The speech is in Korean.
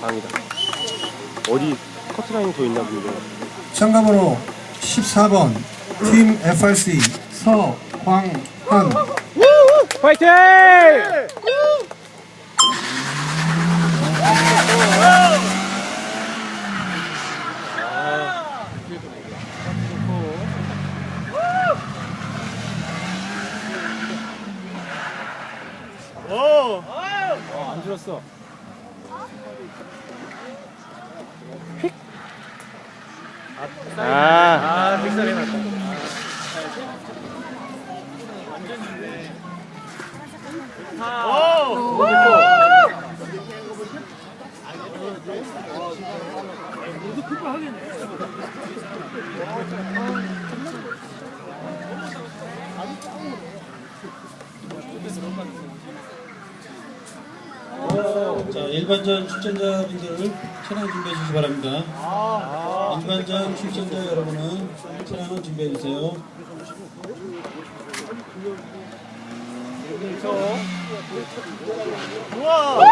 방이다. 어디 커트라인 더 있나 본데. 참가번호 14번 팀 FRC 서광한 파이팅! 어, 안 줄었어. 아, 아, 픽살 해놨다. 자, 일반전 출전자분들 차량 준비해 주시기 바랍니다. 일반전 출전자 여러분은 차량을 준비해 주세요. 와!